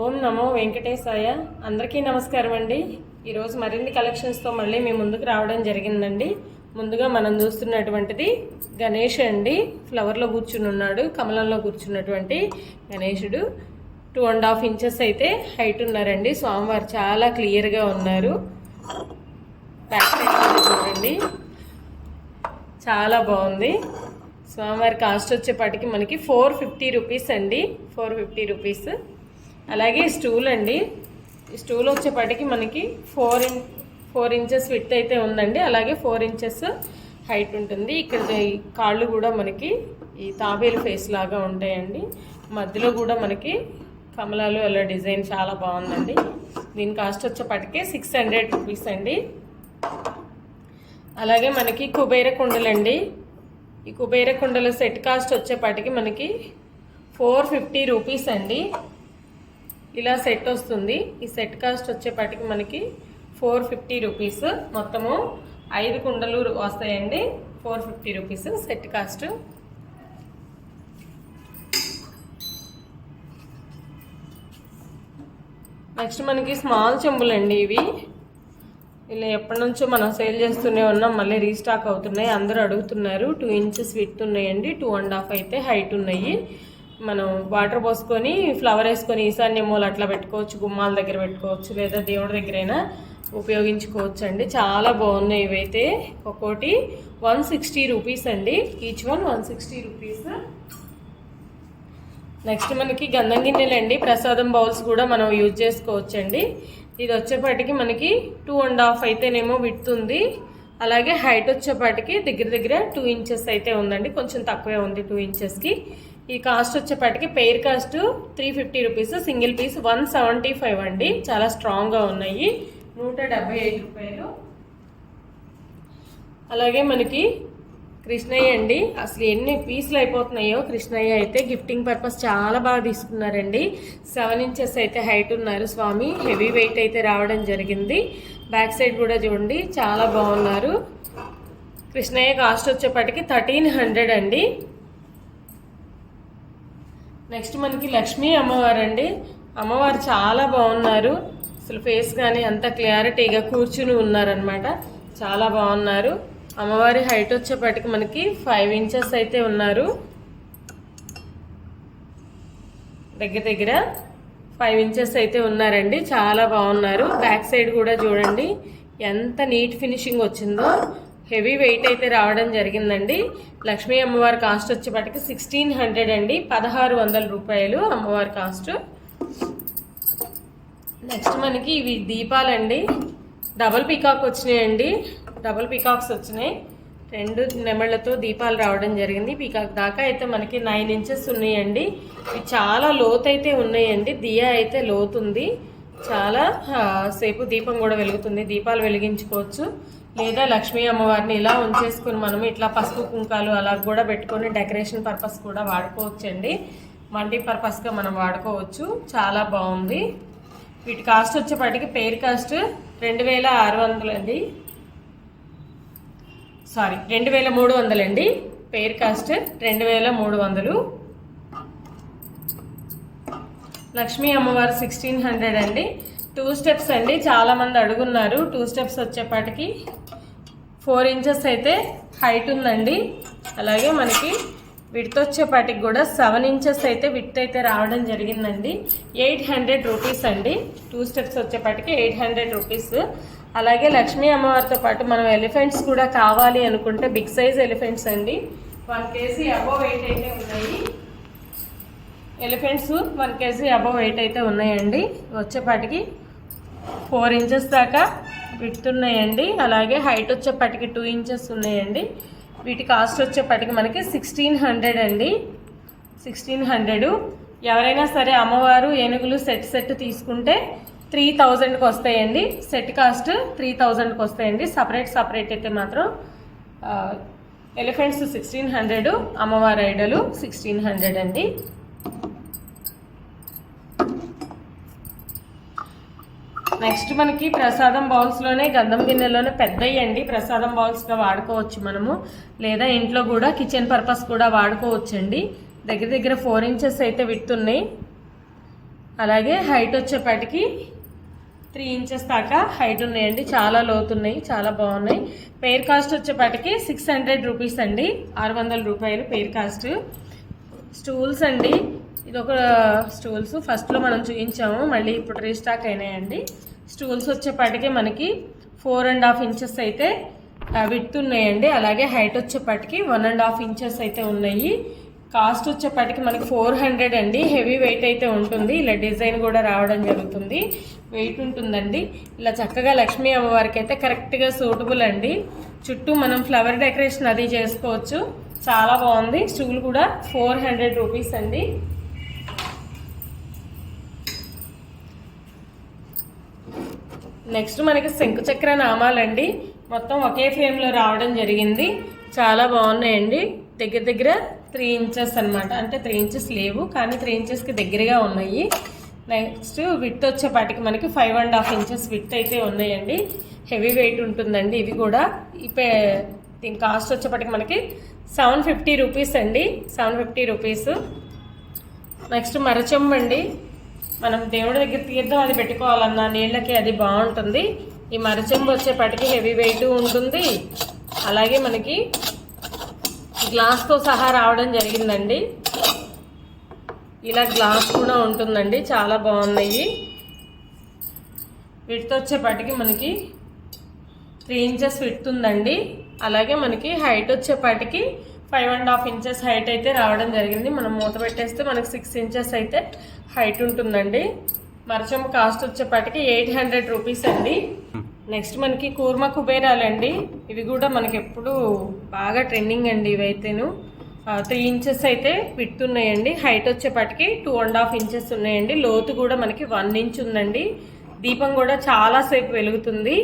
ఓం నమో వెంకటేశాయ. అందరికీ నమస్కారం అండి. ఈరోజు మరిన్ని కలెక్షన్స్తో మళ్ళీ మీ ముందుకు రావడం జరిగిందండి. ముందుగా మనం చూస్తున్నటువంటిది గణేష్ అండి. ఫ్లవర్లో కూర్చుని ఉన్నాడు కమలంలో కూర్చున్నటువంటి గణేషుడు. టూ అండ్ హాఫ్ ఇంచెస్ అయితే హైట్ ఉన్నారండి. స్వామివారు చాలా క్లియర్గా ఉన్నారు. బ్యాక్ సైడ్ చూడండి. చాలా బాగుంది. స్వామివారి కాస్ట్ వచ్చేపాటికి మనకి ఫోర్ ఫిఫ్టీ రూపీస్ అండి. ఫోర్ ఫిఫ్టీ రూపీస్ అలాగే స్టూల్ అండి. ఈ స్టూల్ వచ్చేపాటికి మనకి four in four inches width అయితే ఉందండి. అలాగే ఫోర్ ఇంచెస్ హైట్ ఉంటుంది. ఇక్కడ ఈ కాళ్ళు కూడా మనకి ఈ తాబేలు ఫేస్ లాగా ఉంటాయండి. మధ్యలో కూడా మనకి కమలాలు అలా డిజైన్ చాలా బాగుందండి. దీని కాస్ట్ వచ్చేపాటికి సిక్స్ హండ్రెడ్ రూపీస్ అండి. అలాగే మనకి కుబేర కుండలండి. ఈ కుబేర కుండల సెట్ కాస్ట్ వచ్చేపాటికి మనకి ఫోర్ ఫిఫ్టీ రూపీస్ అండి. ఇలా సెట్ వస్తుంది. ఈ సెట్ కాస్ట్ వచ్చేపాటికి మనకి ఫోర్ ఫిఫ్టీ రూపీస్. మొత్తము ఐదు కుండలు వస్తాయండి. Four fifty rupees set cost. Next మనకి స్మాల్ చెంబులండి ఇవి. ఇలా ఎప్పటి నుంచో మనం సేల్ చేస్తూనే ఉన్నాం. మళ్ళీ రీస్టాక్ అవుతున్నాయి. అందరూ అడుగుతున్నారు. టూ ఇంచెస్ విత్ ఉన్నాయండి. టూ అండ్ హాఫ్ అయితే హైట్ ఉన్నాయి. మనం వాటర్ పోసుకొని ఫ్లవర్ వేసుకొని ఈశాన్య మూల అట్లా పెట్టుకోవచ్చు గుమ్మాల దగ్గర పెట్టుకోవచ్చు లేదా దేవుడి దగ్గరైనా ఉపయోగించుకోవచ్చు అండి చాలా బాగున్నాయి ఇవైతే. ఒక్కోటి వన్ సిక్స్టీ రూపీస్ అండి. Each one one sixty rupees. Next మనకి గంధం గిన్నెలు అండి ప్రసాదం బౌల్స్ కూడా మనం యూజ్ చేసుకోవచ్చు అండి ఇది వచ్చేపాటికి మనకి టూ అండ్ హాఫ్ అయితేనేమో విడుతుంది అలాగే హైట్ వచ్చేపాటికి దగ్గర దగ్గర టూ ఇంచెస్ అయితే ఉందండి. కొంచెం తక్కువే ఉంది టూ ఇంచెస్కి. ఈ కాస్ట్ వచ్చేపాటికి pair cost three fifty rupees single piece one seventy five అండి. చాలా స్ట్రాంగ్గా ఉన్నాయి. నూట డెబ్బై ఐదు రూపాయలు. అలాగే మనకి కృష్ణయ్య అండి. అసలు ఎన్ని పీసులు అయిపోతున్నాయో కృష్ణయ్య అయితే గిఫ్టింగ్ పర్పస్ చాలా బాగా తీసుకున్నారండి. సెవెన్ ఇంచెస్ అయితే హైట్ ఉన్నారు స్వామి. హెవీ వెయిట్ అయితే రావడం జరిగింది. బ్యాక్ సైడ్ కూడా చూడండి చాలా బాగున్నారు. కృష్ణయ్య కాస్ట్ వచ్చేప్పటికి థర్టీన్ హండ్రెడ్ అండి. నెక్స్ట్ మనకి లక్ష్మీ అమ్మవారు అండి అమ్మవారు చాలా బాగున్నారు. అసలు ఫేస్ కానీ అంత క్లారిటీగా కూర్చుని ఉన్నారనమాట చాలా బాగున్నారు. అమ్మవారి హైట్ వచ్చేప్పటికి మనకి ఫైవ్ ఇంచెస్ అయితే ఉన్నారు. దగ్గర దగ్గర ఫైవ్ ఇంచెస్ అయితే ఉన్నారండి. చాలా బాగున్నారు. బ్యాక్ సైడ్ కూడా చూడండి. ఎంత నీట్ ఫినిషింగ్ వచ్చిందో. హెవీ వెయిట్ అయితే రావడం జరిగిందండి. లక్ష్మీ అమ్మవారి కాస్ట్ వచ్చేపటికి సిక్స్టీన్ హండ్రెడ్ అండి. పదహారు వందల రూపాయలు అమ్మవారి కాస్ట్. నెక్స్ట్ మనకి ఇవి దీపాలండి. డబల్ పీకాక్ వచ్చినాయండి. డబల్ పీకాక్స్ వచ్చినాయి. రెండు నెమళ్ళతో దీపాలు రావడం జరిగింది. పీకాక్ దాకా అయితే మనకి నైన్ ఇంచెస్ ఉన్నాయండి. ఇవి చాలా లోతు అయితే ఉన్నాయండి. దియా అయితే లోతుంది. చాలా సేపు దీపం కూడా వెలుగుతుంది. దీపాలు వెలిగించుకోవచ్చు. లేదా లక్ష్మీ అమ్మవారిని ఇలా ఉంచేసుకుని మనం ఇట్లా పసుపు కుంకాలు అలా కూడా పెట్టుకొని డెకరేషన్ పర్పస్ కూడా వాడుకోవచ్చు అండి మల్టీ పర్పస్గా మనం వాడుకోవచ్చు. చాలా బాగుంది. వీటి కాస్ట్ వచ్చేపాటికి పేర్ కాస్ట్ రెండు వేల ఆరు వందలండి. సారీ రెండు వేల మూడు వందలండి. పేర్ కాస్ట్ రెండు వేల మూడు వందలు. లక్ష్మీ అమ్మవారు సిక్స్టీన్ హండ్రెడ్ అండి. టూ స్టెప్స్ అండి. చాలామంది అడుగున్నారు. టూ స్టెప్స్ వచ్చేపాటికి ఫోర్ ఇంచెస్ అయితే హైట్ ఉందండి. అలాగే మనకి విడ్త్ వచ్చేపాటికి కూడా సెవెన్ ఇంచెస్ అయితే విడ్త్ అయితే రావడం జరిగిందండి. ఎయిట్ హండ్రెడ్ రూపీస్ అండి. టూ స్టెప్స్ వచ్చేపాటికి ఎయిట్ హండ్రెడ్ రూపీస్. అలాగే లక్ష్మీ అమ్మవారితో పాటు మనం ఎలిఫెంట్స్ కూడా కావాలి అనుకుంటే బిగ్ సైజ్ ఎలిఫెంట్స్ అండి. వన్ కేజీ అబోవ్ వెయిట్ అయితే ఉన్నాయి. Elephants one KG above weight అయితే ఉన్నాయండి. వచ్చేపాటికి ఫోర్ ఇంచెస్ దాకా విడుతున్నాయండి. అలాగే హైట్ వచ్చేపాటికి టూ ఇంచెస్ ఉన్నాయండి. వీటి కాస్ట్ వచ్చేపాటికి మనకి సిక్స్టీన్ హండ్రెడ్ అండి. సిక్స్టీన్ హండ్రెడ్ ఎవరైనా సరే అమ్మవారు ఏనుగులు సెట్ సెట్ తీసుకుంటే త్రీ థౌజండ్కి వస్తాయండి. సెట్ కాస్ట్ త్రీ థౌజండ్కి వస్తాయండి. సపరేట్ సపరేట్ అయితే మాత్రం ఎలిఫెంట్స్ సిక్స్టీన్ హండ్రెడ్ అమ్మవారి ఐడలు సిక్స్టీన్ హండ్రెడ్ అండి. నెక్స్ట్ మనకి ప్రసాదం బౌల్స్లోనే గంధం గిన్నెలోనే పెద్దవి అండి ప్రసాదం బౌల్స్గా వాడుకోవచ్చు మనము. లేదా ఇంట్లో కూడా కిచెన్ పర్పస్ కూడా వాడుకోవచ్చు అండి దగ్గర దగ్గర ఫోర్ ఇంచెస్ అయితే విడుతున్నాయి అలాగే హైట్ వచ్చేపాటికి త్రీ ఇంచెస్ దాకా హైట్ ఉన్నాయండి. చాలా లోతున్నాయి చాలా బాగున్నాయి. పెయిర్ కాస్ట్ వచ్చేపాటికి సిక్స్ హండ్రెడ్ రూపీస్ అండి. ఆరు వందల రూపాయలు పెయిర్ కాస్ట్ స్టూల్స్ అండి. ఇది ఒక స్టూల్స్ ఫస్ట్లో మనం చూపించాము మళ్ళీ ఇప్పుడు రీస్టాక్ అయినాయండి. స్టూల్స్ వచ్చేపాటికి మనకి ఫోర్ అండ్ హాఫ్ ఇంచెస్ అయితే విడ్త్ ఉన్నాయండి. అలాగే హైట్ వచ్చేపాటికి వన్ అండ్ హాఫ్ ఇంచెస్ అయితే ఉన్నాయి. కాస్ట్ వచ్చేపాటికి మనకి ఫోర్ హండ్రెడ్ అండి. హెవీ వెయిట్ అయితే ఉంటుంది. ఇలా డిజైన్ కూడా రావడం జరుగుతుంది. వెయిట్ ఉంటుందండి. ఇలా చక్కగా లక్ష్మీ అమ్మవారికి అయితే కరెక్ట్గా సూటబుల్ అండి. చుట్టూ మనం ఫ్లవర్ డెకరేషన్ అది చేసుకోవచ్చు. చాలా బాగుంది. స్టూల్ కూడా ఫోర్ హండ్రెడ్ రూపీస్ అండి. నెక్స్ట్ మనకి శంకుచక్ర నామాలండి. మొత్తం ఒకే ఫ్రేమ్లో రావడం జరిగింది. చాలా బాగున్నాయండి. దగ్గర దగ్గర త్రీ ఇంచెస్ అనమాట అంటే త్రీ ఇంచెస్ లేవు కానీ త్రీ ఇంచెస్కి దగ్గరగా ఉన్నాయి. నెక్స్ట్ విత్ వచ్చేపాటికి మనకి five and half inches width అయితే ఉన్నాయండి. హెవీ వెయిట్ ఉంటుందండి ఇవి కూడా. ఇపే దీని కాస్ట్ వచ్చేపాటికి మనకి సెవెన్ ఫిఫ్టీ రూపీస్ అండి. సెవెన్ ఫిఫ్టీ రూపీస్ నెక్స్ట్ మరచమ్మండి. మనం దేవుడి దగ్గర తీర్థం అది పెట్టుకోవాలన్నా నీళ్ళకి అది బాగుంటుంది. ఈ మరచెంబు వచ్చేపటికి హెవీ వెయిట్ ఉంటుంది. అలాగే మనకి గ్లాస్తో సహా రావడం జరిగిందండి. ఇలా గ్లాస్ కూడా ఉంటుందండి. చాలా బాగున్నాయి. విడ్త్ వచ్చేపాటికి మనకి త్రీ ఇంచెస్ విడ్త్ ఉందండి అలాగే మనకి హైట్ వచ్చేపాటికి five and half inches height అయితే రావడం జరిగింది. మనం మూత పెట్టేస్తే మనకి సిక్స్ ఇంచెస్ అయితే హైట్ ఉంటుందండి. మరచం కాస్ట్ వచ్చేపాటికి ఎయిట్ హండ్రెడ్ రూపీస్ అండి. నెక్స్ట్ మనకి కూర్మ కుబేరాలండి. ఇవి కూడా మనకి ఎప్పుడు బాగా ట్రెండింగ్ అండి ఇవైతేను. త్రీ ఇంచెస్ అయితే విడుతున్నాయండి హైట్ వచ్చేపాటికి టూ అండ్ హాఫ్ ఇంచెస్ ఉన్నాయండి. లోతు కూడా మనకి వన్ ఇంచ్ ఉందండి. దీపం కూడా చాలాసేపు వెలుగుతుంది.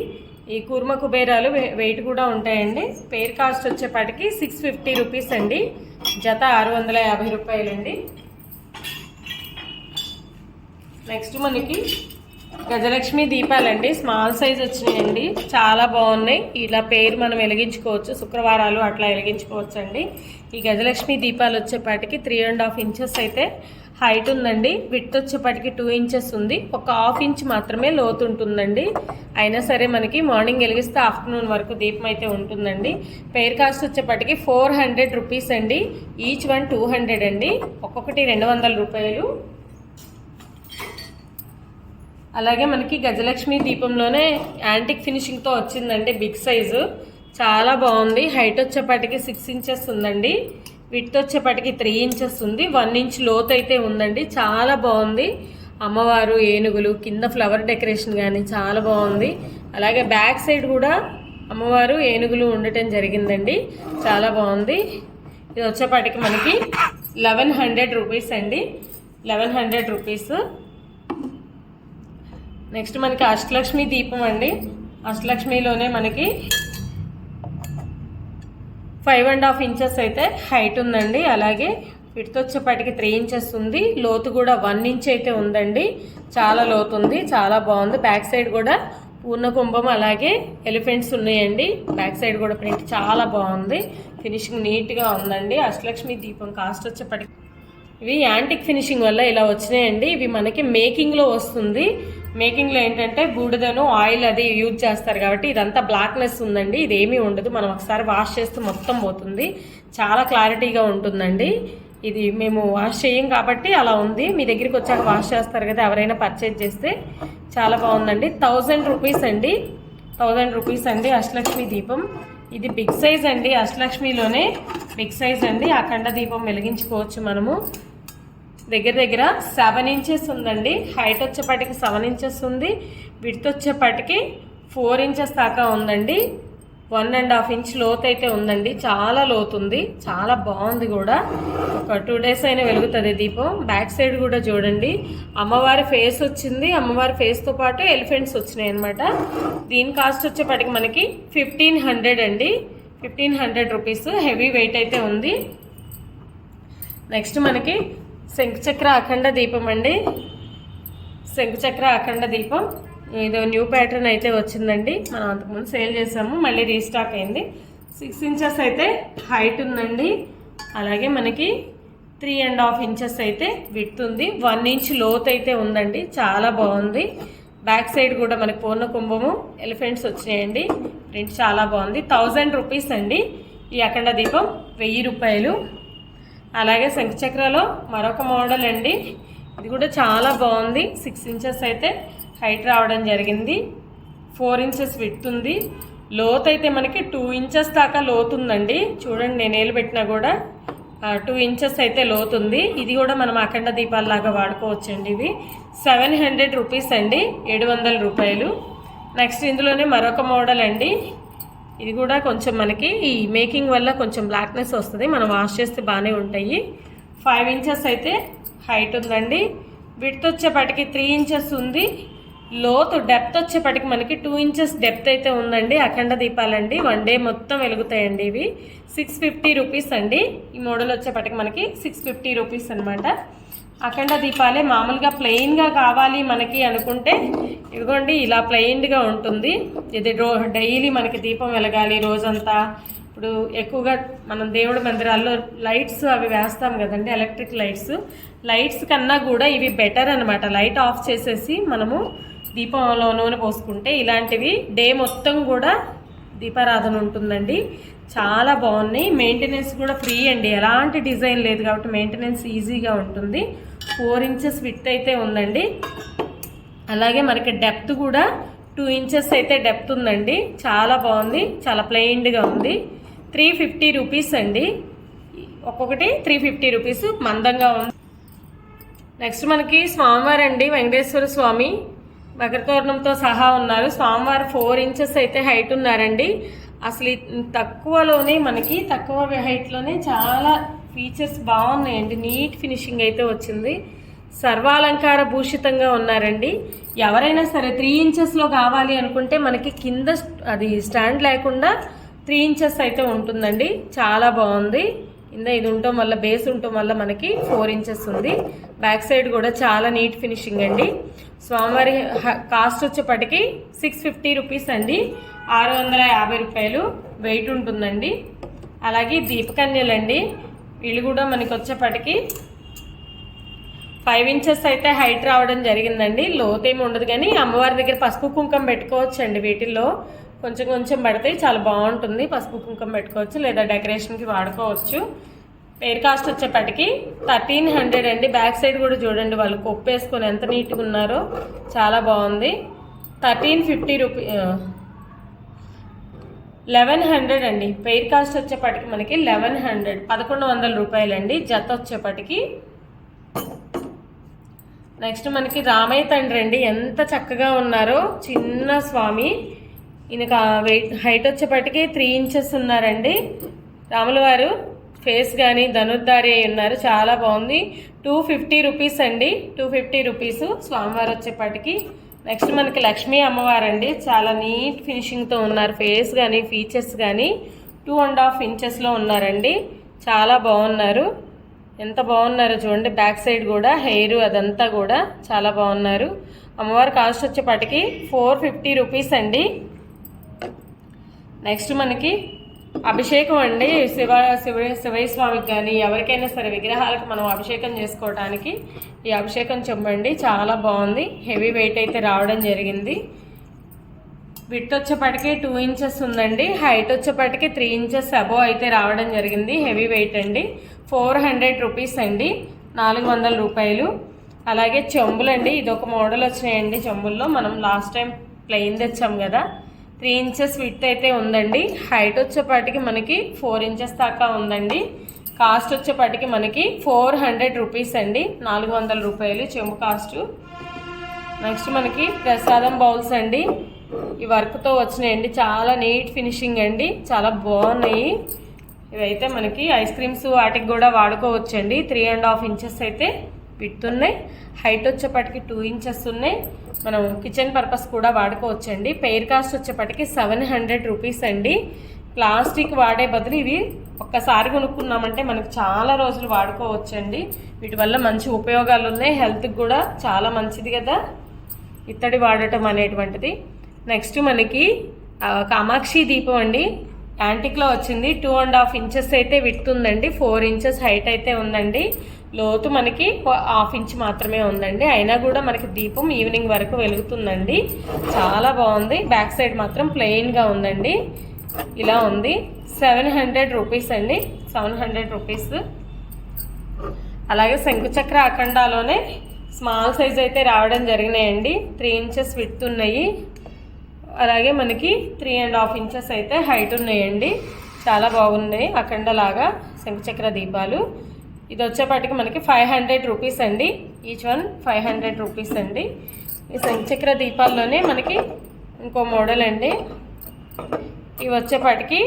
ఈ కూర్మ కుబేరాలు వెయిట్ కూడా ఉంటాయండి. పేర్ కాస్ట్ వచ్చేపాటికి సిక్స్ ఫిఫ్టీ రూపీస్ అండి. జత ఆరు వందల యాభై రూపాయలండి. నెక్స్ట్ మనకి గజలక్ష్మి దీపాలండి. స్మాల్ సైజ్ వచ్చినాయండి. చాలా బాగున్నాయి. ఇలా పేరు మనం వెలిగించుకోవచ్చు. శుక్రవారాలు అట్లా వెలిగించుకోవచ్చు అండి ఈ గజలక్ష్మి దీపాలు వచ్చేపాటికి త్రీ అండ్ హాఫ్ ఇంచెస్ అయితే హైట్ ఉందండి. విత్ వచ్చేపాటికి టూ ఇంచెస్ ఉంది. ఒక హాఫ్ ఇంచ్ మాత్రమే లోతు ఉంటుందండి. అయినా సరే మనకి మార్నింగ్ వెలిగిస్తే ఆఫ్టర్నూన్ వరకు దీపం అయితే ఉంటుందండి. పేర్ కాస్ట్ వచ్చేపాటికి ఫోర్ హండ్రెడ్ రూపీస్ అండి. ఈచ్ వన్ టూ హండ్రెడ్ అండి. ఒక్కొక్కటి రెండు వందల రూపాయలు. అలాగే మనకి గజలక్ష్మి దీపంలోనే యాంటిక్ ఫినిషింగ్తో వచ్చిందండి. బిగ్ సైజు చాలా బాగుంది. హైట్ వచ్చేపాటికి సిక్స్ ఇంచెస్ ఉందండి. విత్ వచ్చేపాటికి త్రీ ఇంచెస్ ఉంది. వన్ ఇంచ్ లోత్ అయితే ఉందండి. చాలా బాగుంది. అమ్మవారు ఏనుగులు కింద ఫ్లవర్ డెకరేషన్ కానీ చాలా బాగుంది. అలాగే బ్యాక్ సైడ్ కూడా అమ్మవారు ఏనుగులు ఉండటం జరిగిందండి. చాలా బాగుంది. ఇది వచ్చేపాటికి మనకి లెవెన్ హండ్రెడ్ రూపీస్ అండి. లెవెన్ హండ్రెడ్ రూపీస్ నెక్స్ట్ మనకి అష్టలక్ష్మి దీపం అండి. అష్టలక్ష్మిలోనే మనకి ఫైవ్ అండ్ హాఫ్ ఇంచెస్ అయితే హైట్ ఉందండి. అలాగే విడత వచ్చేపాటికి త్రీ ఇంచెస్ ఉంది. లోతు కూడా వన్ ఇంచ్ అయితే ఉందండి. చాలా లోతు ఉంది. చాలా బాగుంది. బ్యాక్ సైడ్ కూడా పూర్ణ కుంభం అలాగే ఎలిఫెంట్స్ ఉన్నాయండి. బ్యాక్ సైడ్ కూడా ప్రింట్ చాలా బాగుంది. ఫినిషింగ్ నీట్గా ఉందండి. అష్టలక్ష్మి దీపం కాస్ట్ వచ్చేప్పటికి ఇవి యాంటిక్ ఫినిషింగ్ వల్ల ఇలా వచ్చినాయండి. ఇవి మనకి మేకింగ్లో వస్తుంది. మేకింగ్లో ఏంటంటే బూడిదను ఆయిల్ అది యూజ్ చేస్తారు కాబట్టి ఇదంతా బ్లాక్నెస్ ఉందండి. ఇది ఏమీ ఉండదు. మనం ఒకసారి వాష్ చేస్తే మొత్తం పోతుంది. చాలా క్లారిటీగా ఉంటుందండి. ఇది మేము వాష్ చేయం కాబట్టి అలా ఉంది. మీ దగ్గరికి వచ్చాక వాష్ చేస్తారు కదా ఎవరైనా పర్చేజ్ చేస్తే చాలా బాగుందండి. థౌజండ్ రూపీస్ అండి. థౌజండ్ రూపీస్ అండి అష్టలక్ష్మి దీపం. ఇది బిగ్ సైజ్ అండి. అష్టలక్ష్మిలోనే బిగ్ సైజ్ అండి. అఖండ దీపం వెలిగించుకోవచ్చు మనము. దగ్గర దగ్గర సెవెన్ ఇంచెస్ ఉందండి. హైట్ వచ్చేపాటికి సెవెన్ ఇంచెస్ ఉంది. విడ్త్ వచ్చేపాటికి ఫోర్ ఇంచెస్ దాకా ఉందండి. వన్ అండ్ హాఫ్ ఇంచ్ లోత్ అయితే ఉందండి. చాలా లోతు ఉంది. చాలా బాగుంది కూడా. ఒక టూ డేస్ అయినా వెలుగుతుంది దీపం. బ్యాక్ సైడ్ కూడా చూడండి. అమ్మవారి ఫేస్ వచ్చింది. అమ్మవారి ఫేస్తో పాటు ఎలిఫెంట్స్ వచ్చినాయి అనమాట దీని కాస్ట్ వచ్చేపాటికి మనకి ఫిఫ్టీన్ హండ్రెడ్ అండి. Fifteen hundred rupees heavy weight అయితే ఉంది. నెక్స్ట్ మనకి శంఖచక్ర అఖండ దీపం అండి. శంఖచక్ర అఖండ దీపం. ఇది న్యూ ప్యాటర్న్ అయితే వచ్చిందండి. మనం అంతకుముందు సేల్ చేసాము మళ్ళీ రీస్టాక్ అయింది. సిక్స్ ఇంచెస్ అయితే హైట్ ఉందండి. అలాగే మనకి త్రీ అండ్ హాఫ్ ఇంచెస్ అయితే విడ్త్ ఉంది. వన్ ఇంచ్ లోత్ అయితే ఉందండి. చాలా బాగుంది. బ్యాక్ సైడ్ కూడా మనకి పూర్ణ కుంభము ఎలిఫెంట్స్ వచ్చినాయండి. ప్రింట్ చాలా బాగుంది. థౌజండ్ రూపీస్ అండి ఈ అఖండ దీపం. వెయ్యి రూపాయలు. అలాగే శంఖచక్రలో మరొక మోడల్ అండి. ఇది కూడా చాలా బాగుంది. సిక్స్ ఇంచెస్ అయితే హైట్ రావడం జరిగింది. ఫోర్ ఇంచెస్ విత్ ఉంది. లోత్ అయితే మనకి టూ ఇంచెస్ దాకా లోతు ఉందండి. చూడండి నేను ఏలు పెట్టినా కూడా టూ ఇంచెస్ అయితే లోతుంది ఇది కూడా మనం అఖండ దీపాలలాగా వాడుకోవచ్చండి ఇవి. సెవెన్ హండ్రెడ్ రూపీస్ అండి. ఏడు వందల రూపాయలు. నెక్స్ట్ ఇందులోనే మరొక మోడల్ అండి. ఇది కూడా కొంచెం మనకి ఈ మేకింగ్ వల్ల కొంచెం బ్లాక్నెస్ వస్తుంది. మనం వాష్ చేస్తే బాగానే ఉంటాయి. ఫైవ్ ఇంచెస్ అయితే హైట్ ఉందండి. విడ్త్ వచ్చేపటికి త్రీ ఇంచెస్ ఉంది. లోతు డెప్త్ వచ్చేపటికి మనకి టూ ఇంచెస్ డెప్త్ అయితే ఉందండి. అఖండ దీపాలండి. వన్ డే మొత్తం వెలుగుతాయండి ఇవి. సిక్స్ ఫిఫ్టీ రూపీస్ అండి. ఈ మోడల్ వచ్చేపటికి మనకి సిక్స్ ఫిఫ్టీ రూపీస్ అనమాట అఖండ దీపాలే మామూలుగా ప్లెయిన్గా కావాలి మనకి అనుకుంటే ఇదిగోండి ఇలా ప్లెయిన్గా ఉంటుంది. ఇది రో డైలీ మనకి దీపం వెలగాలి రోజంతా. ఇప్పుడు ఎక్కువగా మనం దేవుడి మందిరాల్లో లైట్స్ అవి వేస్తాం కదండి ఎలక్ట్రిక్ లైట్స్. లైట్స్ కన్నా కూడా ఇవి బెటర్ అనమాట లైట్ ఆఫ్ చేసేసి మనము దీపంలో నూనె పోసుకుంటే ఇలాంటివి డే మొత్తం కూడా దీపారాధన ఉంటుందండి. చాలా బాగున్నాయి. మెయింటెనెన్స్ కూడా ఫ్రీ అండి. ఎలాంటి డిజైన్ లేదు కాబట్టి మెయింటెనెన్స్ ఈజీగా ఉంటుంది. ఫోర్ ఇంచెస్ విత్ అయితే ఉందండి. అలాగే మనకి డెప్త్ కూడా టూ ఇంచెస్ అయితే డెప్త్ ఉందండి. చాలా బాగుంది. చాలా ప్లెయిన్డ్గా ఉంది. త్రీ ఫిఫ్టీ రూపీస్ అండి. ఒక్కొక్కటి త్రీ ఫిఫ్టీ రూపీస్ మందంగా ఉంది. నెక్స్ట్ మనకి స్వామివారు అండి. వెంకటేశ్వర స్వామి. మకరతోరణంతో సహా ఉన్నారు. స్వామివారు ఫోర్ ఇంచెస్ అయితే హైట్ ఉన్నారండి. అసలు తక్కువలోనే మనకి తక్కువ హైట్లోనే చాలా ఫీచర్స్ బాగున్నాయండి. నీట్ ఫినిషింగ్ అయితే వచ్చింది. సర్వాలంకార భూషితంగా ఉన్నారండి. ఎవరైనా సరే త్రీ ఇంచెస్లో కావాలి అనుకుంటే మనకి కింద అది స్టాండ్ లేకుండా త్రీ ఇంచెస్ అయితే ఉంటుందండి. చాలా బాగుంది. కింద ఇది ఉండటం వల్ల బేస్ ఉండటం వల్ల మనకి ఫోర్ ఇంచెస్ ఉంది. బ్యాక్ సైడ్ కూడా చాలా నీట్ ఫినిషింగ్ అండి. స్వామివారి కాస్ట్ వచ్చేప్పటికి సిక్స్ ఫిఫ్టీ రూపీస్ అండి. ఆరు వందల యాభై రూపాయలు వెయిట్ ఉంటుందండి. అలాగే దీపకన్యలండి. వీళ్ళు కూడా మనకి వచ్చేప్పటికి ఫైవ్ ఇంచెస్ అయితే హైట్ రావడం జరిగిందండి. లోత్ ఏమి ఉండదు కానీ అమ్మవారి దగ్గర పసుపు కుంకం పెట్టుకోవచ్చండి వీటిల్లో. కొంచెం కొంచెం పడితే చాలా బాగుంటుంది. పసుపు కుంకం పెట్టుకోవచ్చు లేదా డెకరేషన్కి వాడుకోవచ్చు. పేరు కాస్ట్ వచ్చేప్పటికి థర్టీన్ హండ్రెడ్ అండి. బ్యాక్ సైడ్ కూడా చూడండి వాళ్ళు కొప్పేసుకొని ఎంత నీట్గా ఉన్నారో. చాలా బాగుంది. Thirteen fifty rupee eleven hundred అండి. పెయిర్ కాస్ట్ వచ్చేప్పటికి మనకి లెవెన్ హండ్రెడ్. పదకొండు వందల రూపాయలండి. జత వచ్చేప్పటికి. నెక్స్ట్ మనకి రామయ్య తండ్రి అండి. ఎంత చక్కగా ఉన్నారో. చిన్న స్వామి. ఈయనకు వెయిట్ హైట్ వచ్చేప్పటికి త్రీ ఇంచెస్ ఉన్నారండి. రాముల వారు ఫేస్ కానీ ధనుర్ధారి అయి ఉన్నారు. చాలా బాగుంది. టూ ఫిఫ్టీ రూపీస్ అండి. టూ ఫిఫ్టీ రూపీస్ స్వామివారు వచ్చేప్పటికి. నెక్స్ట్ మనకి లక్ష్మీ అమ్మవారు అండి చాలా నీట్ ఫినిషింగ్తో ఉన్నారు. ఫేస్ కానీ ఫీచర్స్ కానీ టూ అండ్ హాఫ్ ఇంచెస్లో ఉన్నారండి. చాలా బాగున్నారు. ఎంత బాగున్నారో చూడండి. బ్యాక్ సైడ్ కూడా హెయిర్ అదంతా కూడా చాలా బాగున్నారు. అమ్మవారి కాస్ట్ వచ్చేపాటికి ఫోర్ ఫిఫ్టీ రూపీస్ అండి. నెక్స్ట్ మనకి అభిషేకం అండి శివ శివ శివయ్య స్వామికి కానీ ఎవరికైనా సరే విగ్రహాలకు మనం అభిషేకం చేసుకోవడానికి ఈ అభిషేకం చెంబండి చాలా బాగుంది. హెవీ వెయిట్ అయితే రావడం జరిగింది. విత్ వచ్చేప్పటికి టూ ఇంచెస్ ఉందండి. హైట్ వచ్చేప్పటికి త్రీ ఇంచెస్ అబోవ్ అయితే రావడం జరిగింది. హెవీ వెయిట్ అండి. ఫోర్ హండ్రెడ్ రూపీస్ అండి. నాలుగు వందల రూపాయలు. అలాగే చెంబులండి. ఇది ఒక మోడల్ వచ్చినాయండి చెంబుల్లో. మనం లాస్ట్ టైం ప్లెయిన్ తెచ్చాం కదా. త్రీ ఇంచెస్ విత్ అయితే ఉందండి. హైట్ వచ్చేపాటికి మనకి ఫోర్ ఇంచెస్ దాకా ఉందండి. కాస్ట్ వచ్చేపాటికి మనకి ఫోర్ హండ్రెడ్ రూపీస్ అండి. నాలుగు వందల రూపాయలు చెంబు కాస్ట్ నెక్స్ట్ మనకి ప్రసాదం బౌల్స్ అండి. ఈ వర్క్తో వచ్చినాయండి. చాలా నీట్ ఫినిషింగ్ అండి. చాలా బాగున్నాయి. ఇవైతే మనకి ఐస్ క్రీమ్స్ వాటికి కూడా వాడుకోవచ్చండి. త్రీ అండ్ హాఫ్ ఇంచెస్ అయితే. విడుతున్నాయి హైట్ వచ్చేపటికి టూ ఇంచెస్ ఉన్నాయి మనం కిచెన్ పర్పస్ కూడా వాడుకోవచ్చండి. పెయిర్ కాస్ట్ వచ్చేపటికి సెవెన్ హండ్రెడ్ రూపీస్ అండి. ప్లాస్టిక్ వాడే బదులు ఇవి ఒక్కసారి కొనుక్కున్నామంటే మనకు చాలా రోజులు వాడుకోవచ్చండి. వీటి వల్ల మంచి ఉపయోగాలు ఉన్నాయి హెల్త్కి కూడా చాలా మంచిది కదా. ఇత్తడి వాడటం అనేటువంటిది. నెక్స్ట్ మనకి కామాక్షి దీపం అండి. యాంటిక్లో వచ్చింది. టూ అండ్ హాఫ్ ఇంచెస్ అయితే విడుతుందండి. ఫోర్ ఇంచెస్ హైట్ అయితే ఉందండి. లోతు మనకి హాఫ్ ఇంచ్ మాత్రమే ఉందండి. అయినా కూడా మనకి దీపం ఈవినింగ్ వరకు వెలుగుతుందండి. చాలా బాగుంది. బ్యాక్ సైడ్ మాత్రం ప్లెయిన్గా ఉందండి. ఇలా ఉంది. సెవెన్ హండ్రెడ్ రూపీస్ అండి. Seven hundred rupees. అలాగే శంకుచక్ర అఖండాలోనే స్మాల్ సైజ్ అయితే రావడం జరిగినాయండి. త్రీ ఇంచెస్ విత్ ఉన్నాయి. అలాగే మనకి త్రీ అండ్ హాఫ్ ఇంచెస్ అయితే హైట్ ఉన్నాయండి. చాలా బాగున్నాయి అఖండలాగా శంకుచక్ర దీపాలు. ఇది వచ్చేపాటికి మనకి ఫైవ్ హండ్రెడ్ రూపీస్ అండి. Each one five hundred rupees అండి. ఈ సంచక్ర దీపాల్లోనే మనకి ఇంకో మోడల్ అండి. ఇవి వచ్చేపాటికి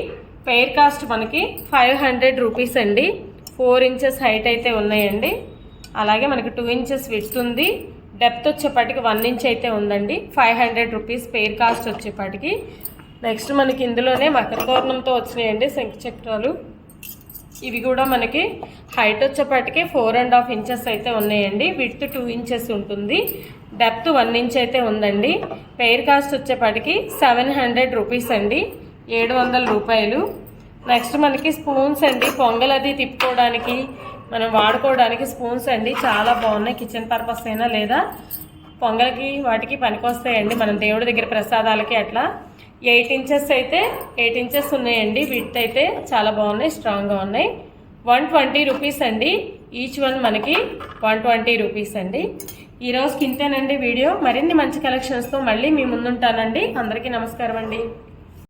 పెయిర్ కాస్ట్ మనకి ఫైవ్ హండ్రెడ్ రూపీస్ అండి. ఫోర్ ఇంచెస్ హైట్ అయితే ఉన్నాయండి. అలాగే మనకి టూ ఇంచెస్ విడ్త్ ఉంది. డెప్త్ వచ్చేపాటికి వన్ ఇంచ్ అయితే ఉందండి. Five hundred rupees pair cost వచ్చేపాటికి. నెక్స్ట్ మనకి ఇందులోనే మకర తోరణంతో వచ్చినాయండి శంఖ చక్రాలు ఇవి కూడా మనకి హైట్ వచ్చేపాటికి ఫోర్ అండ్ హాఫ్ ఇంచెస్ అయితే ఉన్నాయండి. విడ్త్ టూ ఇంచెస్ ఉంటుంది. డెప్త్ వన్ ఇంచ్ అయితే ఉందండి. పెయిర్ కాస్ట్ వచ్చేపాటికి సెవెన్ హండ్రెడ్ రూపీస్ అండి. ఏడు వందల రూపాయలు. నెక్స్ట్ మనకి స్పూన్స్ అండి. పొంగల్ అది తిప్పుకోవడానికి మనం వాడుకోవడానికి స్పూన్స్ అండి. చాలా బాగున్నాయి. కిచెన్ పర్పస్ అయినా లేదా పొంగల్కి వాటికి పనికొస్తాయండి. మనం దేవుడి దగ్గర ప్రసాదాలకి అట్లా. ఎయిట్ ఇంచెస్ అయితే ఎయిట్ ఇంచెస్ ఉన్నాయండి. విత్ అయితే చాలా బాగున్నాయి స్ట్రాంగ్గా ఉన్నాయి. వన్ ట్వంటీ రూపీస్ అండి. ఈచ్ వన్ మనకి వన్ ట్వంటీ రూపీస్ అండి. ఈరోజు ఇంతేనండి వీడియో. మరిన్ని మంచి కలెక్షన్స్తో మళ్ళీ మీ ముందుంటానండి. అందరికీ నమస్కారం అండి.